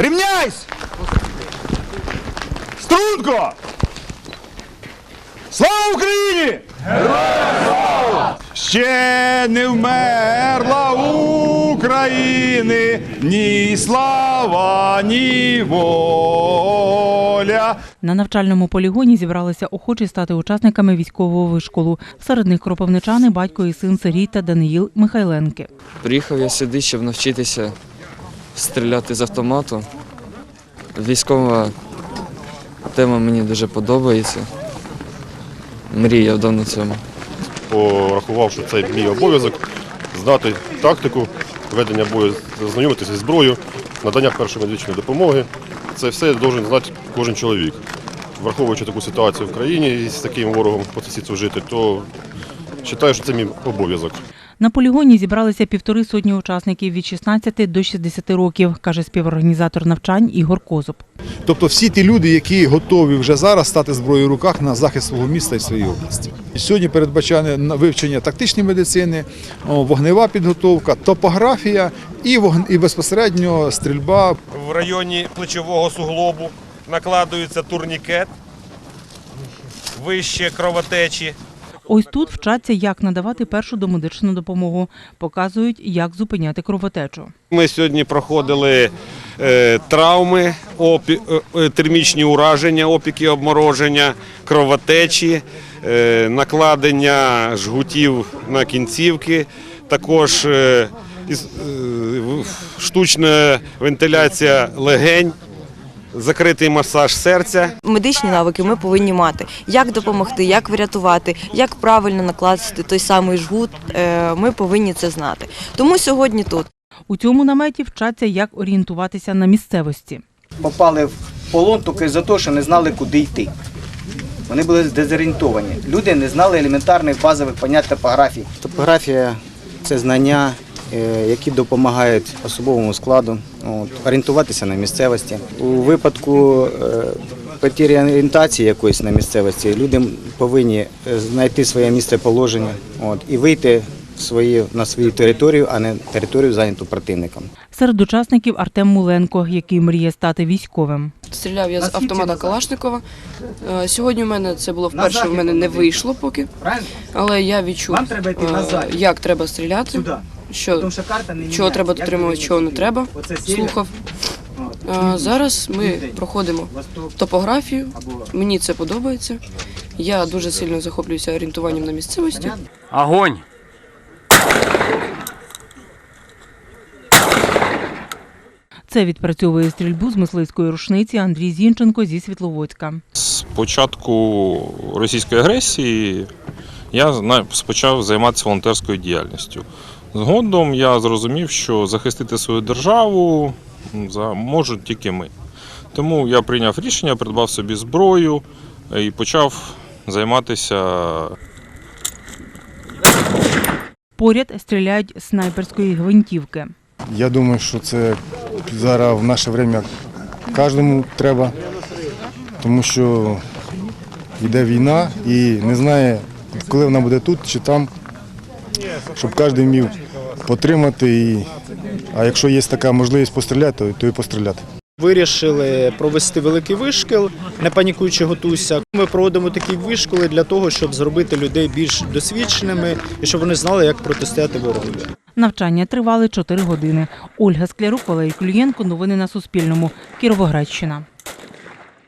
Рівняйсь! Струнко! Слава Україні! Ще не вмерла України ні слава, ні воля. На навчальному полігоні зібралися охочі стати учасниками військового вишколу. Серед них кропивничани, батько і син Сергій та Даниїл Михайленки. Приїхав я сюди, щоб навчитися стріляти з автомату. Військова тема мені дуже подобається. Мріяв давно цьому. порахував, що це мій обов'язок знати тактику ведення бою, знайомитися зі зброєю, надання першої медичної допомоги. Це все має знати кожен чоловік. Враховуючи таку ситуацію в країні і з таким ворогом по жити, то вважаю, що це мій обов'язок. На полігоні зібралися півтори сотні учасників від 16 до 60 років, каже співорганізатор навчань Ігор Козуб. Тобто всі ті люди, які готові вже зараз стати зброєю в руках на захист свого міста і своєї області. Сьогодні передбачає вивчення тактичної медицини, вогнева підготовка, топографія і, вогн- і безпосередньо стрільба в районі плечового суглобу накладується турнікет вище кровотечі. Ось тут вчаться, як надавати першу домедичну допомогу, показують, як зупиняти кровотечу. Ми сьогодні проходили е, травми, опі, е, е, термічні ураження, опіки обмороження, кровотечі, накладення жгутів на кінцівки, також штучна вентиляція легень, закритий масаж серця. медичні навики ми повинні мати. Як допомогти, як врятувати, як правильно накласти той самий жгут, е, ми повинні це знати. Тому сьогодні тут. У цьому наметі вчаться, як орієнтуватися на місцевості. попали в полон тільки за те, що не знали, куди йти. Вони були дезорієнтовані. Люди не знали елементарних базових понять топографії. Топографія це знання, які допомагають особовому складу от, орієнтуватися на місцевості. У випадку е, потірі орієнтації якоїсь на місцевості люди повинні е, знайти своє місце положення от, і вийти свої, на свою територію, а не територію зайняту противником. Серед учасників Артем Муленко, який мріє стати військовим. Стріляв я з автомата? Калашникова. Е, Сьогодні в мене це було вперше, в мене не вийшло поки, але я відчув, е, як треба стріляти. Що, Тому що карта не чого треба Як дотримувати, чого не треба. Слухав. Е, Зараз ми проходимо топографію. Мені це подобається. Я дуже сильно захоплююся орієнтуванням на місцевості. Огонь! Це відпрацьовує стрільбу з мисливської рушниці Андрій Зінченко зі Світловодська. З початку російської агресії я почав займатися волонтерською діяльністю. Згодом я зрозумів, що захистити свою державу можуть тільки ми. Тому я прийняв рішення, придбав собі зброю і почав займатися Поряд стріляють з снайперської гвинтівки. Я думаю, що це зараз в наше время кожному треба, тому що йде війна і не знає, коли вона буде тут чи там, щоб кожен вмів потримати. І, а якщо є така можливість постріляти, то, то і постріляти. Вирішили провести великий вишкіл, не панікуючи готуйся. Ми проводимо такі вишколи для того, щоб зробити людей більш досвідченими і щоб вони знали, як протистояти ворогові. Навчання тривали 4 години. Ольга Склярук, Валерій Клюєнко. Новини на Суспільному. Кіровоградщина.